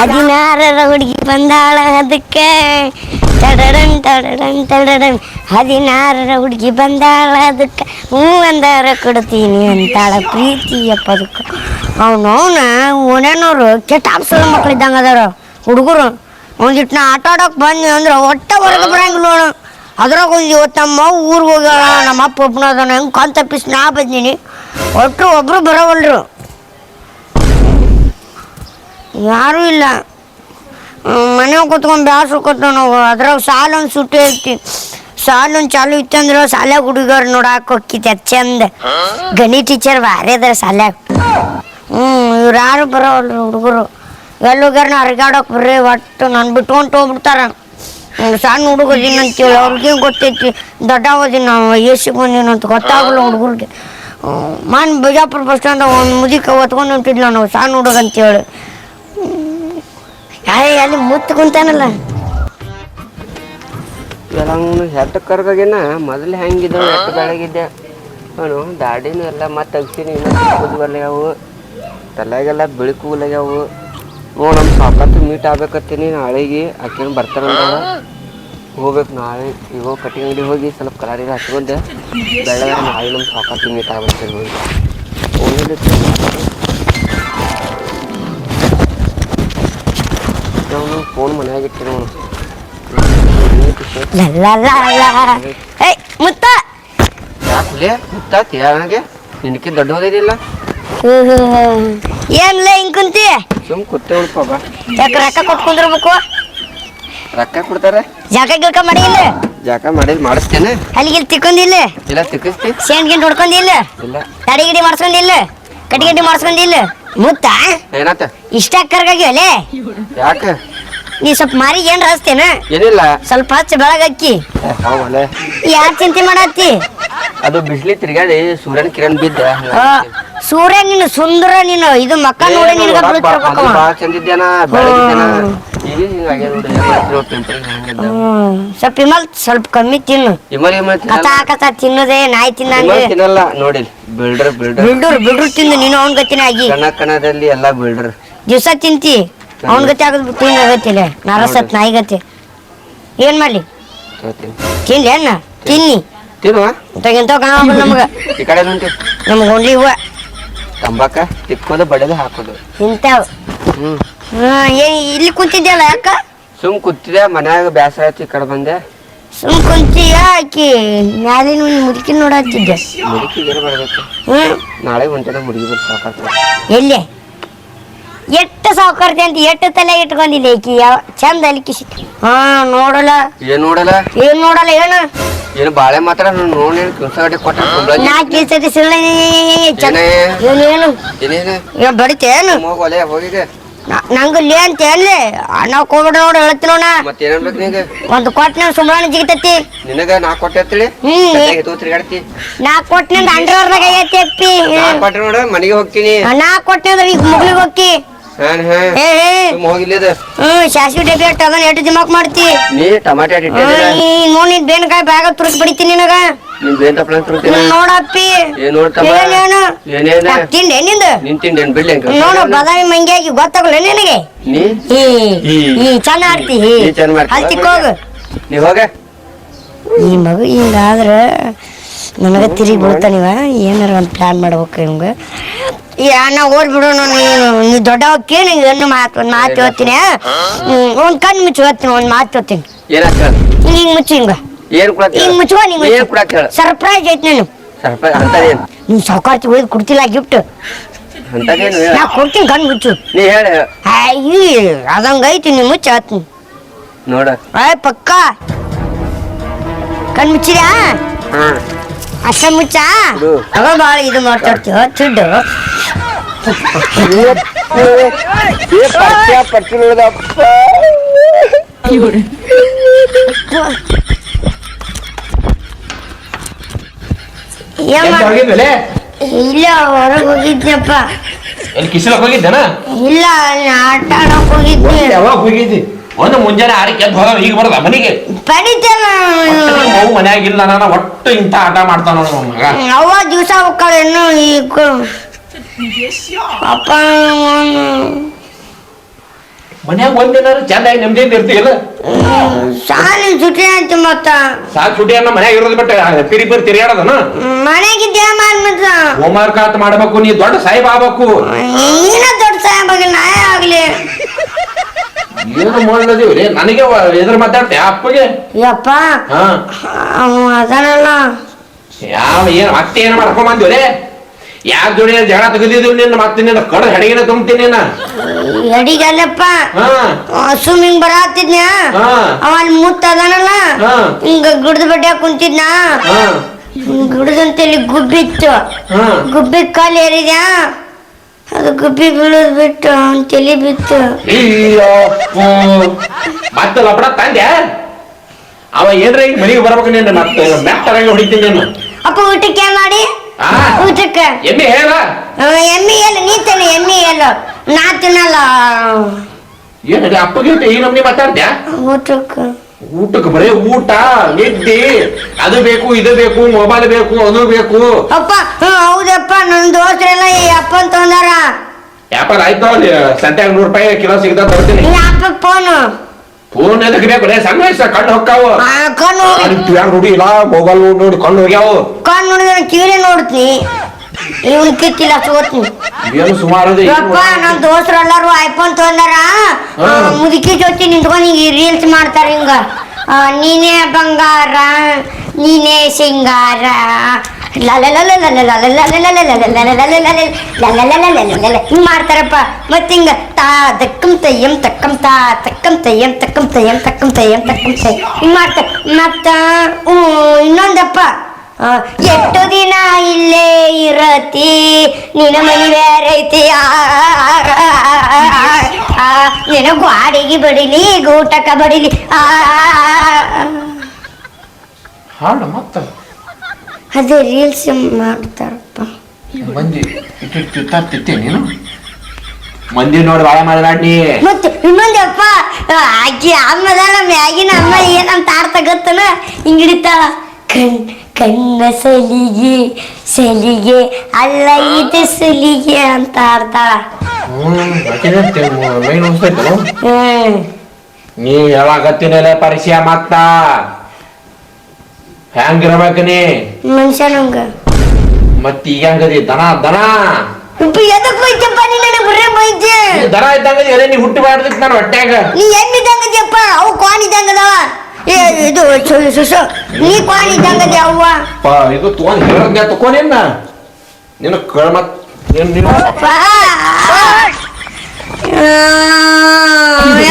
ಹದಿನಾರರ ಹುಡುಗಿ ಬಂದಾಳ ಅದಕ್ಕೆ. ತಡಡನ್ ತಡಡನ್ ತಡಡನ್ ಹದಿನಾರರ ಹುಡುಗಿ ಬಂದಾಳ ಅದಕ್ಕೆ. ಹ್ಞೂ ಅಂದಾರ ಕೊಡ್ತೀನಿ ಅಂತಾಳ ಪ್ರೀತಿಯ ಪದಕ. ಅವನು ಅವನ ಓನೇನವ್ರು ಕೆಟ್ಟ ಆಪ್ಸಲ ಮಕ್ಳು ಇದ್ದಂಗೆ ಅದಾರ ಹುಡುಗರು. ಒಂದಿಟ್ಟು ನಾ ಆಟ ಆಡೋಕೆ ಅಂದ್ರೆ ಒಟ್ಟ ಹೊರಗೆ ಬರಂಗಿಲ್ಲ ನೋಡು. ಅದ್ರಾಗ ಒಂದು ಇವತ್ತು ಊರಿಗೆ ಹೋಗ್ಯಾಳ, ನಮ್ಮ ಅಪ್ಪ ಒಬ್ಬನ ಅದಾನ, ಹೆಂಗೆ ಕಂತಪ್ಪಿಸಿ ತಪ್ಪಿಸಿ ನಾ ಬಂದೀನಿ. ಒಟ್ಟರು ಒಬ್ಬರು ಬರೋವಲ್ರು. ಯಾರೂ ಇಲ್ಲ. ಮನೆಯಾಗ ಕೂತ್ಕೊಂಡು ಬ್ಯಾಸ್ರು ನಾವು. ಅದ್ರಾಗ ಸಾಲೊಂದು ಸುಟ್ಟು ಐತಿ ಸಾಲೊಂದು ಚಾಲು ಇತ್ತಂದ್ರೆ ಸಾಲ್ಯಾಗ ಹುಡುಗರು ನೋಡಾಕ ಹೋಗಿತ್ತೆ ಚಂದ. ಗಣಿ ಟೀಚರ್ ಭಾರಿ ಅದ್ರ ಸಾಲ್ಯಾಗ. ಹ್ಞೂ ಇವ್ರು ಯಾರು ಬರೋವಲ್ರಿ ಹುಡುಗರು. ಎಲ್ಲೋಗ್ಯಾರ ಹರಿಗಾಡೋಕೆ ಬರ್ರಿ, ಒಟ್ಟು ನಾನು ಬಿಟ್ಕೊಂಡು ಹೋಗ್ಬಿಡ್ತಾರ. ಸಣ್ಣ ಹುಡುಗ ಅಂತೀವಿ ಅಂತೇಳಿ ಅವ್ರಿಗೆ ಗೊತ್ತೈತಿ. ದೊಡ್ಡ ಓದಿನ ನಾವು ಎಸಿಗೆ ಬಂದೀನಿ ಅಂತ ಗೊತ್ತಾಗಲ್ಲ ಹುಡುಗರಿಗೆ. ಮಾನ್ ಬಿಜಾಪುರ ಬಸ್ ಸ್ಟ್ಯಾಂಡ್ ಒಂದು ಮುದಿಕ ಹೊತ್ಕೊಂಡು ಹೊಂಟಿದ್ಲ ನಾವು, ಸಣ್ಣ ಹುಡುಗ ಅಂತೇಳಿ. ಅಯ್ಯ ಅಲ್ಲಿ ಮುತ್ತು ಕುಂತಾನಲ್ಲ. ಅವನು ಹೆಟ್ಟ ಕರ್ಗಾಗಿನ ಮೊದಲು ಹೆಂಗಿದ್ದವು ಹೆಟ್ಟು ಬೆಳಗಿದ್ದೆ. ಅವನು ದಾಡಿನೂ ಎಲ್ಲ ಮತ್ತೆ ಅಗ್ತೀನಿ ಇನ್ನೂ ಬರ್ಲಾಗ್ಯಾವು. ತಲೆಗೆಲ್ಲ ಬಿಳಿಕೂಲಾಗ್ಯಾವು ನೋಡು ನಮ್ಮ ಸಾಕತ್ತು ಮೀಟ್ ಆಗ್ಬೇಕತ್ತೀನಿ ನಾಳೆಗೆ, ಆಕೆನು ಬರ್ತಾರಂತ ಹೋಗ್ಬೇಕು ನಾಳೆ ಈಗ ಕಟಿಂಗ್ ಅಂಗಡಿ ಹೋಗಿ ಸ್ವಲ್ಪ ಕಲರಿಗೆ ಹಚ್ಕೊಂಡೆ. ಬೆಳಗ್ಗೆ ನಾಳೆ ನಮ್ಮ ಸಾಕತ್ತು ಮೀಟ್ ಆಗ್ಬೇಕು ಹೋಗಿ. ಫೋನ್ ಮನ್ಯಾಗ ಇಟ್ಟಿರೋನು ಏಯ್ ಮುತ್ತ. ಯಾಕಲೆ ಮುತ್ತಾತಿ ನನಗೆ ನಿನಕ್ಕೆ ದೊಡ್ಡ ಹೋದಿಲ್ಲ ಏನ್ಲ ಹಿಂಗ್ ಕುಂತಿ? ಸುಮ್ ಕುತ್ತೆ ಉಳ್ಪ ಬಾ. ಯಾಕೆ ರೊಕ್ಕ ಕೊಟ್ಟು ಕುಂದಿರ್ಬೇಕು? ರೊಕ್ಕ ಕೊಡ್ತಾರೆ? ಜಾಕ ಗಿಲ್ಕ ಮಾಡಿಲ್ಲ ಜಾಕ ಮಾಡಿದ್ ಮಾಡಿಸ್ತೇನೆ. ಅಲ್ಲಿ ಗಿಲ್ ತಿಕ್ಕೊಂಡಿಲ್ಲ ಇಲ್ಲ. ತಿಕ್ಕಿಸ್ತಿ. ಸೇಂಟ್ ಗಿಂಟ್ ಹೊಡ್ಕೊಂಡಿಲ್ಲ ಇಲ್ಲ. ತಡಿ ಗಿಡಿ ಮಾಡ್ಸ್ಕೊಂಡಿಲ್ಲ ಕಟ್ಟಿ ಗಟ್ಟಿ ಮಾಡ್ಸ್ಕೊಂಡಿಲ್ಲ ಮುತ್ತ. ಏನತ್ತ ಇಷ್ಟ ಕರ್ಗಾಗಿ ಅಲ್ಲೇ ಯಾಕ? ನೀ ಸ್ವಲ್ಪ ಮಾರಿ ಏನ್ ಹಚ್ತೇನ? ಏನಿಲ್ಲ. ಸ್ವಲ್ಪ ಹಚ್ಚ ಬೆಳಗಕ್ಕಿ ಯಾರ ಹೌವಲೆ ಯಾರ್ ಚಿಂತೆ ಮಾಡತ್ತಿ? ಅದು ಬಿಸ್ಲಿ ತಿರ್ಗಾಡಿ ಸೂರ್ಯನ ಕಿರಣ್ ಬಿದ್ದ. ಆ, ಸೂರ್ಯ ನೀನು ಸುಂದರ ನೀನು. ಇದು ಮಕ್ಕ ನೋಡಿ ನಿನಗ ಬೀಳ್ತಿರ್ಬೇಕವ ಬಾಳ ಚಂದಿದ್ದೇನ ಬೆಳಗಿದ್ದೇನ ಈಗ ಹಿಂಗಾಗ್ಯದ ನೋಡಿ ಏನ್ ಮಾಡ್ತೀರೋ ಟೆಂಪರಿಂಗ್ ಹಂಗದ ಹ್ಮ್. ಸ್ವಲ್ಪ ಇಮಲ್ ಸ್ವಲ್ಪ ಕಮ್ಮಿ ತಿನ್ನು. ಇಮಲ್ ಇಮಲ್ ಕಥ ತಿನ್ನಲ್ಲ. ಕಥ ತಿನ್ನೋದೇ ನಾಯಿ ತಿನ್ನಂಗೆ. ಇಮಲ್ ತಿನ್ನಲ್ಲ ನೋಡಿ ಬಿಲ್ಡರ್ ಬಿಲ್ಡರ್. ಬಿಲ್ಡರ್ ಬಿಲ್ಡೂರ್ ತಿಂದು ನೀನು ಅವನ್ ಗತಿನ ಆಗಿ. ಕಣ ಕಣದಲ್ಲಿ ಎಲ್ಲ ಬಿಲ್ಡರ್. ದಿವ್ಸ ತಿಂತಿ. ಅವನ್ ಗತಿ ಆಗದ್ ತಿನ್ನ ಗತಿಲ್ಲ ನರಸತ್ ನಾಯಿ ಗತಿ. ಏನ್ ಮಾಡ್ಲಿ? ತಿನ್ಲಿ ಅಣ್ಣ ತಿನ್ನಿ. ಇಂಥ ಕಾಣಲ್ಲ ನಮಗ. ಈ ಕಡೆ ನಮ್ಗೆ ಓನ್ಲಿ ಹೂವ. ತಂಬಾಕ ತಿಕ್ಕೋದು ಬಡದು ಹಾಕೋದು. ಇಂತಾವ್. ಏನ್ ಇಲ್ಲಿ ಕುಂತಿದ್ಯಲ್ಲ ಯಾಕ ಸುಮ್ ಕೂತಿದೆ ಮನ್ಯಾಗ ಬ್ಯಾಸರ ಆಯ್ತು ಈ ಕಡೆ ಬಂದೆ. ಸುಮ್ ಕುಂತೀಯ ಆಕಿ? ಮ್ಯಾಲಿನ ಒಂದು ಮುದುಕಿ ನೋಡತ್ತಿದ್ದೆ ಮುದುಕಿ ನಾಳೆ ಒಂದಿನ ಮುಡುಗಿ ಸಾಕಾಗ್ತದೆ. ಎಲ್ಲಿ? ಎಷ್ಟು ಸಾವುಕಾರ್ತಿ ಅಂತ ಎಷ್ಟು ತಲೆ ಇಟ್ಕೊಂಡಿಲ್ಲ ಈಕಿ. ಯಾವ ಚಂದ ಅಲ್ಲಿ ಕಿಸಿ ಹಾ ನೋಡಲ್ಲ. ಏನ್ ನೋಡಲ್ಲ? ಏನ್ ನೋಡಲ್ಲ ಏನು? ಏನು ಬಾಳೆ ಮಾತ್ರ ನೋಡಿ ಕೊಟ್ಟ ಕುಂಬ್ಳಂಜಿ ನಾ ಕೇಸರಿ ಸಿಳ್ಳ ಏನೇ? ಏನು ಬಡಿತೇನು ಹೋಗಿದೆ ನಂಗ ಲೇ ಅಂತ ಎಲ್ಲಿ ನಾವು ಕೋವಿಡ್ ನೋಡಿ ಮತ್ತೆ ಏನ್ ಬೇಕು ಒಂದು ಕೊಟ್ಟಿನ ಸುಮ್ಮನೆ ಜಿಗಿತೈತಿ. ನಿನಗ ನಾ ಕೊಟ್ಟಿರ್ತೀಳಿ ಹ್ಮ್. ಎತ್ತು ತಿರ್ಗಾಡ್ತಿ. ನಾ ಕೊಟ್ಟಿನ ಅಂಡ್ರವರ್ದಾಗ ಐತಿ ಅಪ್ಪಿ ನಾ ಕೊಟ್ಟ ನೋಡ ಮನೆಗೆ ಹೋಗ್ತೀನಿ. ನಾ ಕೊಟ್ಟಿನ ಈಗ ಮುಗ್ಲಿಗೆ ಹೋಗಿ ಸಾಸಿವೆ ಡಬ್ಬಿ ದಿಮಾಕ್ ಮಾಡ್ತಿ? ನೀ ಟಮಾಟೆ ಬೇನಕಾಯಿ ಬ್ಯಾಗ ನಿನಗ. ನೋಡಪ್ಪಿ. ತಿಂಡೆ ನಿಂದು? ನೋಡು ಬಾದಾಮಿ ಮಂಗ್ಯಾಗಿ ಗೊತ್ತಾಗಲ್ಲ ನಿನಗೆ. ಆಡ್ತಿ ಹೋಗ ಈ ಮಗು ಹಿಂಗಾದ್ರೆ ನನಗೆ ತಿರುಗಿ ಬೀಳ್ತಾನಿವ. ಏನಾರ ಒಂದು ಪ್ಲಾನ್ ಮಾಡ್ಬೇಕು ಇವಂಗ. ಯಾ ನಾ ಓಡ್ ಬಿಡೋಣ ನೀನು ನೀ ದೊಡ್ಡವಕ್ಕೆ ನೀವು ಏನು ಮಾತು ಒಂದು ಮಾತು ಹೇಳ್ತೀನಿ ಒಂದು ಕಣ್ಣು ಮುಚ್ಚಿ ಒಂದು ಮಾತು ಹೇಳ್ತೀನಿ. ಏನಾಗ್ತ ಹಿಂಗೆ ಮುಚ್ಚಿ ಹಿಂಗ ಏನು ಹಿಂಗೆ ಮುಚ್ಚುವ ಏನ್ ನೀವು ಕೊಡಕ್ ಹೇಳ ಸರ್ಪ್ರೈಸ್ ಐತಿ ನೀನು. ಸ್ವಲ್ಪ ಅಂತದೇನ್? ನೀನು ಸಾವುಕಾರ್ತಿ ಒಯ್ದು ಕೊಡ್ತಿಲ್ಲ ಗಿಫ್ಟ್ ಅಂತದೇನು? ನಾ ಕೊಡ್ತೀನಿ ಕಣ್ಣು ಮುಚ್ಚು. ನೀ ಹೇಳಿ ಅಯ್ಯಿ ಅದಂಗ ಐತಿ ನೀ ಮುಚ್ಚ ಹೇಳ್ತೀನಿ. ನೋಡ. ಪಕ್ಕ. ಕಣ್ಣು ಮುಚ್ಚಿದ್ಯಾ? ಹಾ ಅಷ್ಟ ಮುಚ್ಚ? ಬಿಡು. ಅವ ಭಾಳ ಇದು ಮಾಡ್ತಾಡ್ತೀವ ತಿಡ್ಡು ಇಲ್ಲ ಹೊರಗೆ ಹೋಗಿದ್ನಪ್ಪ ಎಲ್ಲಿ ಕಿಸಲಕ್ ಹೋಗಿದ್ದೇನ ಇಲ್ಲ ಅಲ್ಲಿ ಆಟ ಆಡಕ್ ಹೋಗಿದ್ದೆ ಯಾವಾಗ ಹೋಗಿದ್ದಿ ಒಂದು ಮುಂಜಾನೆ ಆರಕ್ಕೆ ಎದ್ದು ಹೋದ ಈಗ ಬರದ ಮನೆಗೆ ಇಲ್ಲ ನಾನು ಒಟ್ಟು ಇಂಥ ಆಟ ಮಾಡ್ತಾನ ನೋಡ ಮಗ ಅವ್ವ ದಿವಸ ಹೋಗ್ತಾಳೆ ಇನ್ನು ಈಗ ಅಪ್ಪ ಮನ್ಯಾಗ ಒಂದಿನಾರು ಚಂದಾಗಿ ನೆಮ್ಮದಿಯಿಂದ ಇರ್ತೀಯಲ್ಲ? ಸಾಲಿನ ಸುಟಿ ಆಯ್ತು ಮತ್ತ. ಸಾಕು ಸುಟಿ ಅನ್ನ ಮನ್ಯಾಗ ಇರೋದು ಬಿಟ್ಟು ಪಿರಿ ಪಿರಿ ತಿರ್ಗಾಡದನ ಮನೆಗಿದ್ದೆ ಮಾಡಿ ಮತ್ತ ಹೋಮ್ವರ್ಕ್ ಆತ ಮಾಡ್ಬೇಕು ನೀ ದೊಡ್ಡ ಸಾಹೇಬ್ ಆಗ್ಬೇಕು. ಏನ ದೊಡ್ಡ ಸಾಹೇಬಾಗ ನಾಯ ಆಗ್ಲಿ. ಏನು ಮಾಡದಿವ್ರಿ ನನಗೆ ಎದುರು ಮಾತಾಡ್ತೆ ಅಪ್ಪಗೆ? ಯಪ್ಪ ಹಾ. ಅವ ಅದನಲ್ಲ. ಯಾವ ಏನ್ ಮತ್ತೆ ಏನ್ ಮಾಡ್ಕೊಂಡ್ ಬಂದಿವ್ರಿ ಯಾರ ಜೋಡಿ ಜಗಳ ತೆಗೆದಿದ್ದೀವಿ ನಿನ್ನ ಮತ್ತೆ ನಿನ್ನ ಕಡ ಹೆಡಿಗೆನ ತುಂಬ್ತೀನಿ ಹೆಡಿಗಲ್ಲಪ್ಪ ಹಾ. ಸ್ವಿಮ್ಮಿಂಗ್ ಬರತ್ತಿದ್ನ ಹಾ. ಅವ ಅಲ್ಲಿ ಮುತ್ತ ಅದನಲ್ಲ ಹಾ. ಹಿಂಗ ಗುಡ್ದ ಬಡ್ಡೆ ಕುಂತಿದ್ನ? ಹಾ. ಗುಬ್ಬಿ ಗುಬ್ಬಿತ್ತು. ಹಾ. ಗುಬ್ಬಿ ಕಾಲು ಏರಿದ್ಯಾ? ಅದು ಗುಬ್ಬಿ ಬೀಳೋದ್ ಬಿಟ್ಟು ಅವನ್ ತಲೆ ಬಿತ್ತು. ಮತ್ತೆ ಲಪಡ ತಂದೆ? ಅವ ಏನ್ರ ಈಗ ಮನೆಗೆ ಬರ್ಬೇಕು ನೀನು ಮತ್ತೆ? ಮೆಟ್ಟರಂಗ ಹೊಡಿತೀನಿ ನೀನು. ಅಪ್ಪ ಊಟಕ್ಕೆ ಮಾಡಿ? ಆ? ಎಮ್ಮೆ ಹೇಳ ಎಮ್ಮಿ ಎಲ್ಲ ನೀ ತಾನೆ ಎಮ್ಮಿ ಎಲ್ಲ ನಾ ತಿನ್ನಲ್ಲ. ಏನ್ ಅಪ್ಪಗೆ ಈ ನಮ್ನಿ ಮಾತಾಡ್ದ್ಯಾ ಊಟಕ್ಕೆ. ಊಟಕ್ಕೆ ಬರೀ ಊಟ ನಿದ್ದಿ. ಅದು ಬೇಕು ಇದು ಬೇಕು ಮೊಬೈಲ್ ಬೇಕು ಅದು ಬೇಕು. ಅಪ್ಪ ಹೌದಪ್ಪ ನನ್ನ ದೋಸ್ತರೆಲ್ಲ ಈ ಅಪ್ಪನ್ ತೊಂದಾರ ವ್ಯಾಪಾರ ಆಯ್ತು ಅಲ್ಲಿ ಸಂತ್ಯಾಗ ನೂರು ರೂಪಾಯಿ ಕಿಲೋ ಸಿಗ್ತಾ ತರ್ತೀನಿ ಅಪ್ಪ ಫೋನು ಫೋನ್ ಎದಕ್ಕೆ ಬೇಕು? ರೇ ಸಣ್ಣ ವಯಸ್ಸ ಕಣ್ಣು ಹೊಕ್ಕಾವು. ಆ ಕಣ್ಣು ನೋಡಿ ಇಲ್ಲ ಮೊಬೈಲ್ ನೋಡಿ ಕಣ್ಣು ಹೋಗ್ಯಾವು. ಕಣ್ಣು ನೋಡಿದ್ರೆ ಕಿವಿ ನೋಡ್ತೀನಿ. ಇವನ್ ಕಿತ್ತಿಲ್ಲ ಸೋತ್ನಿ ಏನು ಸುಮಾರು ಅದ ಯಪ್ಪ ನಮ್ಮ ದೋಸ್ತರು ಎಲ್ಲಾರು ಐಫೋನ್ ತೊಂದಾರ ಹಾ. ಮುದುಕಿ ಜೊತೆ ನಿಂತ್ಕೊಂಡು ಹಿಂಗೆ ರೀಲ್ಸ್ ಮಾಡ್ತಾರ ಹಿಂಗ ಆ, ನೀನೇ ಬಂಗಾರ ನೀನೇ ಸಿಂಗಾರ ಹಿಂಗ್ ಮಾಡ್ತಾರಪ್ಪ ಮತ್ ಹಿಂಗ ತಾ ತಕ್ಕಂ ತಯ್ಯಂ ತಕ್ಕಂ ತಾ ತಕ್ಕಂ ತಯ್ಯಂ ತಕ್ಕಂ ತಯ್ಯಂ ತಕ್ಕಂ ತಯ್ಯಂ ತಕ್ಕಂ ತಯ್ಯಂ ಹಿಂಗ್ ಮಾಡ್ತಾರ ಮತ್ತ ಹ್ಮ್, ಇನ್ನೊಂದಪ್ಪ ಆ, ಎಷ್ಟು ದಿನ ಇಲ್ಲೇ ಇರತಿ? ನಿನ್ನ ಮನಿ ಬೇರೆ ಆ, ನಿನ್ನ ಗ್ವಾಡಿಗೆ ಬಡಿಲಿ ಗೂಟಕ ಬಡಿಲಿ. ಆ, ಹಾಡು ಮತ್ತ? ಅದೇ ರೀಲ್ಸ್ ಮಾಡ್ತಾರಪ್ಪ. ಮಂದಿ ತಿತ್ತಿ ನೀನು? ಮಂದಿ ನೋಡಿ ಬಾಳ ಮಾತಾಡಿ ಮತ್ತೆ ಇನ್ನೊಂದಪ್ಪ ಆಕಿ ಅಮ್ಮದಲ್ಲ ಮ್ಯಾಗಿನ ಅಮ್ಮ ಏನಂತ ಆಡ್ತಾ ಗೊತ್ತನ? ಹಿಂಗಿಡಿತಾಳ ಕಣ್. ಕಣ್ಣ ಸಲಿಗೆ ಸಲಿಗೆ ಅಲ್ಲ ಇದು ಸಲಿಗೆ ಅಂತ ಆಡ್ತಾಳ ಮೈ ನುಗ್ಸೈತಲ್ಲ ಹ್ಮ್ ನೀ ಹೇಳಾಕತ್ತೀನಲ್ಲ ಪರಿಚಯ ಮತ್ತ ಹೆಂಗಿರ್ಬೇಕ ನೀ ಮನುಷ್ಯ ನಂಗ ಮತ್ ಈಗ ಹೆಂಗದಿ ದನ ದನ ಉಪ್ಪ ಎದಕ್ ಬೈತಪ್ಪ ನೀ ನನಗೆ ಬರೇ ಬೈತೆ ನೀ ದನ ಇದ್ದಂಗದಿ ಅದೇ ನೀ ಹುಟ್ಟಿ ಬಾಡ್ದಿತ್ ನಾನು ಹೊಟ್ಯಾಗ ನೀ ಎಮ್ಮಿದಂಗದಿಯಪ್ಪ ಅವು ಕ್ವಾನ್ ಇದ್ದಂಗದವ ಏ ಇದು. ನೀ ಕ್ವಾನ್ ಇದ್ದಂಗದಿ ಪಾ ಇದು ತಗೊಂಡ್ ಹೇಳದ್ನ ತಕೊಂಡೇನ ನಿನ್ನ. ಕಳ ಮತ್ ಏನ್ ನೀನು ಅಪ್ಪ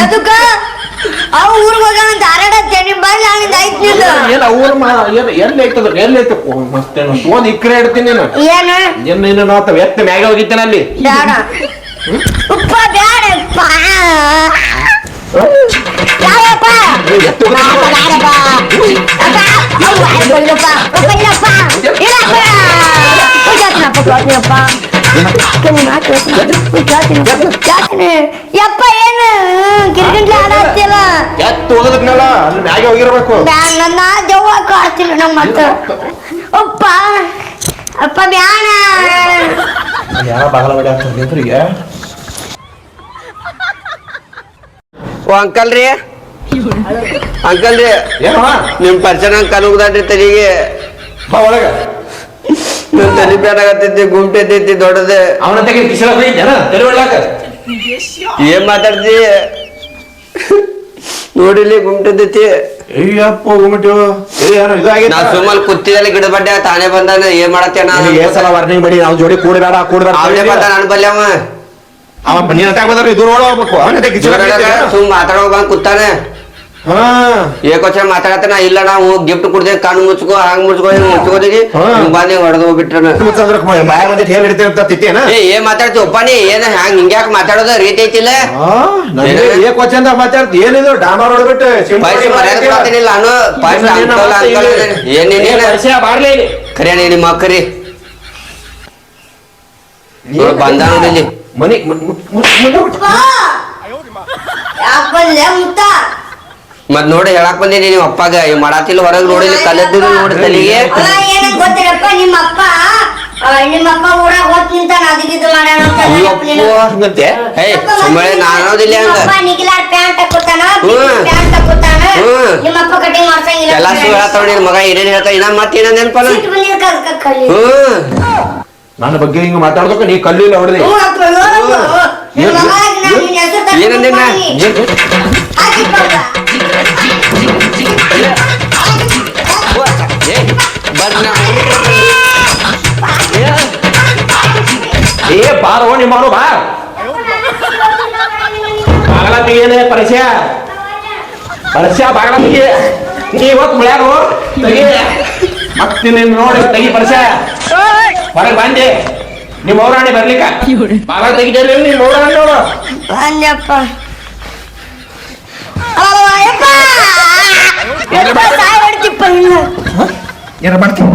ಎದಕ್ಕ? ಅವ ಊರಿಗೆ ನಿಂದು. ಏನ್ ಅವ್ರ ಮಾ ಏನ್ ಎಲ್ಲಿ ಐತದ ಎಲ್ಲಿ ಐತ ಮತ್ತೇನು ತಗೊಂಡ್ ಇಕ್ಕರೆ ಇಡ್ತೀನಿ ನೀನು. ಏನು? ಏನ್ ನೀನು ನಾತ ಎತ್ತ ಮ್ಯಾಗ ಅಲ್ಲಿ. ಬೇಡ. ಉಪ್ಪ ಬೇಡಪ್ಪ ಯಾವಪ್ಪ ಕೇಳ್ತೀನಿ. ಯಪ್ಪ ಏನು ಗಿರ್ಗಿಂಡ್ಲಿ ಆಡಾಡ್ತಿಲ್ಲ ಎತ್ತು ಹೋಗೋದಕ್ನಲ್ಲ ಅಲ್ಲಿ ಮ್ಯಾಗೆ ಹೋಗಿರ್ಬೇಕು ಬ್ಯಾಡ ನನ್ನ ದೆವ್ವ ನಮ್ಮ ಮತ್ತೆ ಅಪ್ಪ ಅಪ್ಪ ಬ್ಯಾಣ ಯಾರ ಬಾಗಲ ಮಾಡಿ ಹಾಕ್ತಾರೆ ಓ ಅಂಕಲ್ ರೀ. ಅಂಕಲ್ ರೀ ನಿಮ್ ಪರ್ಚನ ಅಂಕಲ್ ಹೋಗದ್ರಿ ತಲೆಗೆ. ಒಳಗ. ನನ್ ತಲೆ ಬ್ಯಾನ್ ಆಗತ್ತೈತಿ ಐತಿ ದೊಡ್ಡದೆ. ಅವನ ತೆಗೆ ತಲೆ ಏನ್ ಮಾತಾಡ್ತಿ? ನೋಡಿಲಿ ಗುಮ್ಟೈತಿ ಅಯ್ಯಪ್ಪ ನಾ ಸುಮ್ಮಲ್ ಕುತ್ತಿದಲ್ಲಿ ಗಿಡ ಬಡ್ಡೆ ತಾನೇ ಬಂದಾನ ಏನ್ ಮಾಡತ್ತೇನ ಏ ಸಲ ವಾರ್ನಿಂಗ್ ಮಾಡಿ ನಾವು ಜೋಡಿ ಕೂಡಬೇಡ ಕೂಡಬೇಡ. ಅವನೇ ಬಂದ ನಾನು ಬಲ್ಲೆ ಅವ ನೀನ್ ಅಟ್ಯಾಕ್ ಬಂದ್ರೆ ದೂರ ಓಡೋಗ್ಬೇಕು ಅವನ ಸುಮ್ ಮಾತಾಡೋ ಬಂದ್ ಕೂತಾನೆ. ಏಕೋಚ ಮಾತಾಡತ್ತನ ಇಲ್ಲ ನಾವು ಗಿಫ್ಟ್ ಕೊಡ್ದೆ ಕಣ್ಣು ಮುಚ್ಕೋ ಹಂಗ್ ಮುಚ್ಕೋ ಹಿಂಗ್ ಮುಚ್ಕೋದಿಗೆ. ಬಂದಿ ಹೊಡೆದು ಅಂತ ಏ ಏನ್ ಮಾತಾಡ್ತಿ ಒಪ್ಪ ಏನ ಹ್ಯಾಂಗ್ ಹಿಂಗ್ಯಾಕ್ ಮಾತಾಡೋದು ರೀತಿ ಐತಿಲ್ಲ ಏ ಕೊಚ್ಚಂದ ಮಾತಾಡ್ತಿ ಏನಿದ್ರು ಡಾಮರ್ ಹೊಡ್ಬಿಟ್ಟು ಪೈಸೆ ಮರ್ಯಾದೆ ಕೊಡ್ತೀನಿಲ್ಲ ನಾನು ಪೈಸೆ ಅಂಕಲ್ ಅಂಕಲ್ ಏನೇನೇನ ಪರಿಚಯ ಬಾರ್ಲೇ ಇಲ್ಲಿ. ಖರೆ ನೀ ನಿಮ್ಮ ನೋಡ್ ಬಂದ ನೋಡಿಲಿ ಮನಿ ಮ- ಮ- ಮ- ಮುಂದೆ ಬಿಟ್ಟು. ಯಾಕೆ ಬಂದೆ ಮತ್ ನೋಡಿ ಹೇಳಕ್ ಬಂದೀನಿ ನಿಮ್ಮ ಅಪ್ಪಗ. ಈ ಹೊರಗೆ ಹೊರಗ್ ನೋಡಿಲಿ ಕಲೆದ್ದು ನೋಡಿ ತಲೆಗೆ. ಗೊತ್ತಿರಪ್ಪ ನಿಮ್ಮ ಅಪ್ಪ ನಿಮ್ಮಪ್ಪ ಊರಾಗ ನಿಂತಾನ ಮಾಡ್ಯಾನ ಸುಮ್ಮನೆ ನಾನು. ಹಂಗ? ನಿಮ್ಮಪ್ಪ ಪ್ಯಾಂಟ್ ಹಾಕೋತಾನ ಪ್ಯಾಂಟ್ ಹಾಕೋತಾನ ಹ್ಮ್. ನಿಮ್ಮಪ್ಪ ಕಟಿಂಗ್ ಮಾಡ್ಸಂಗಿಲ್ಲ ಎಲ್ಲ ಸುಳ್ಳು ಹೇಳ್ತಾವ ನಿನ್ ಮಗ ಏನೇನ್ ಹೇಳ್ತಾ ಇನ್ನ ಮತ್ತೆ ಏನ ನೆನಪಲ್ಲ ಹ್ಮ್. ನನ್ನ ಬಗ್ಗೆ ಹಿಂಗ ಮಾತಾಡ್ದಕ್ಕ ನೀ ಕಲ್ಲಿಲ್ಲ ಹೊಡೆದಿ. ಏನಂದೆ. ಏ ಬಾರೋ ನಿಮ್ಮ ಮಾಡು ಬಾ. ಬಾಗಲ ತೆಗಿಯನೆ ಪರಸ್ಯ? ಪರಸ್ಯ ಬಾಗಲ ತೆಗಿ ನೀ ಇವತ್ತು ಮಳ್ಯಾರು. ತೆಗಿ. ಮತ್ತೆ ನೋಡಿ ತೆಗಿ ಪರಸ್ಯ. ಹೊರಗೆ ಬಂದೆ. ನಿಮ್ಮ ಔರಾಣಿ ಬರ್ಲಿಕ್ಕ? ಬಾಲ ತೆಗಿದಲ್ಲಿ ನಿಮ್ಮ ಔರಾಣಿ ನೋಡು. ಬಂದ್ಯಪ್ಪ. ಏನ ಮಾಡ್ತೀನಿ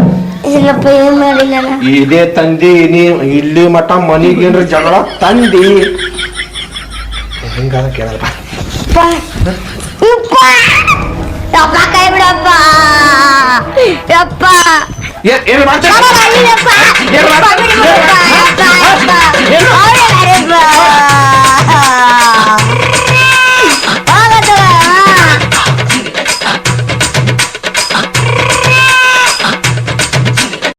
ಇಲ್ಲಪ್ಪ ಏನ್ ಮಾಡಿಲ್ಲ ಇದೇ ತಂದಿ ನೀ ಇಲ್ಲಿ ಮಠ ಮನಿಗೇನ್ರ ಜಗಳ? ತಂದಿ. ಹಿಂಗಾದ. ಯಪ್ಪ. ಯಪ್ಪ ಕೈ ಬಿಡಪ್ಪ. ಯಪ್ಪ. ఏమి?